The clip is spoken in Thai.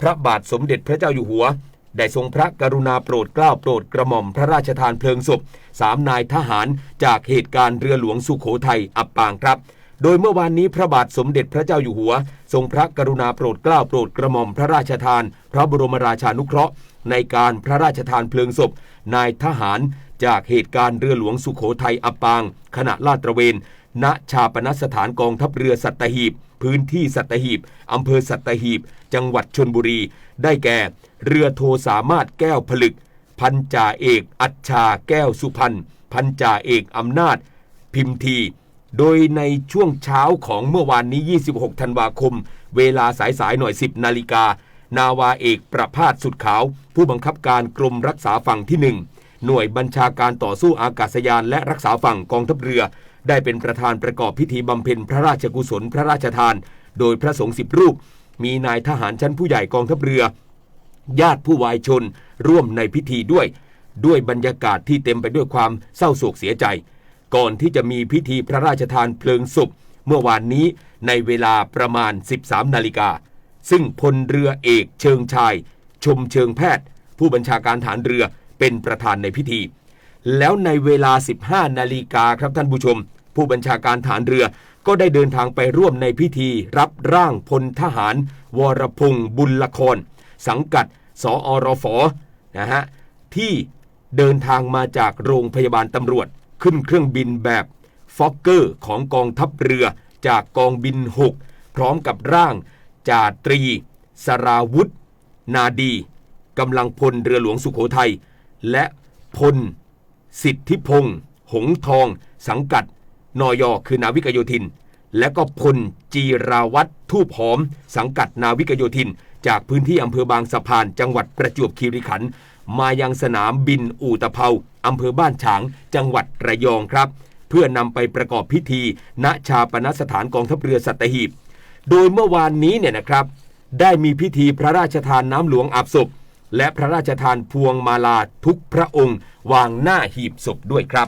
พระบาทสมเด็จพระเจ้าอยู่หัว ได้ทรงพระกรุณาโปรดเกล้าโปรดกระหม่อมพระราชทานเพลิงศพสามนายทหารจากเหตุการณ์เรือหลวงสุโขทัยอับปางครับ โดยเมื่อวานนี้พระบาทสมเด็จพระเจ้าอยู่หัว ทรงพระกรุณาโปรดเกล้าโปรดกระหม่อมพระราชทาน พระบรมราชานุเคราะห์ ในการพระราชทานเพลิงศพ นายทหาร จากเหตุการณ์เรือหลวงสุโขทัยอับปาง ขณะลาดตระเวน ณชาปนสถานกองทัพเรือสัตหีบ พื้นที่สัตหีบอำเภอสัตหีบ จังหวัดชนบุรี ได้แก่ เรือโทสามารถแก้วผลึก พันจ่าเอก อัจฉาแก้วสุพรรณพันจ่าเอกอำนาจ พิมพ์ทีโดยในช่วงเช้าของเมื่อวานนี้ 26 ธันวาคม เวลาสายๆหน่อย 10 นาฬิกา นาวาเอกประพาสสุดขาว ผู้บังคับการกรมรักษาฝั่งที่ 1 หน่วยบัญชาการต่อสู้อากาศยานและรักษาฝั่งกองทัพเรือ ได้เป็นประธานประกอบพิธีบำเพ็ญพระราชกุศลพระราชทาน โดยพระสงฆ์สิบรูป มีนายทหารชั้นผู้ใหญ่กองทัพเรือ ญาติผู้วายชน ร่วมในพิธีด้วย ด้วยบรรยากาศที่เต็มไปด้วยความเศร้าโศกเสียใจ ก่อนที่จะมีพิธีพระราชทานเพลิงศพเมื่อวานนี้ในเวลาประมาณ 13 นาฬิกา ซึ่งพลเรือเอกเชิงชาย ชมเชิงแพทย์ ผู้บัญชาการฐานเรือ เป็นประธานในพิธี แล้วในเวลา 15 นาฬิกาครับท่านผู้ชม ผู้บัญชาการฐานเรือก็ได้เดินทางไปร่วมในพิธี รับร่างพลทหาร วรพงศ์บุญละคร สังกัด สอรฟนะฮะที่เดินทางมาจากโรงพยาบาลตำรวจ ขึ้นเครื่องบินแบบฟอกเกอร์ของกองทัพเรือ จากกองบิน 6 พร้อมกับร่างจ่าตรี สราวุธ นาดีกำลังพลเรือหลวงสุโขทัย และพลสิทธิพงศ์หงทอง สังกัดนอยคือนาวิกโยธิน และก็พลจีราวัตรทูบหอม สังกัดนาวิกโยธิน จากพื้นที่อำเภอบางสะพาน จังหวัดประจวบคีรีขันธ์มายังสนามบินอู่ตะเภาอำเภอบ้านฉาง จังหวัดระยองครับ เพื่อนำไปประกอบพิธี ณชาปนสถานกองทัพเรือสัตหีบ โดยเมื่อวานนี้เนี่ยนะครับ ได้มีพิธีพระราชทานน้ำหลวงอาบศพ และพระราชทานพวงมาลาทุกพระองค์ วางหน้าหีบศพด้วยครับ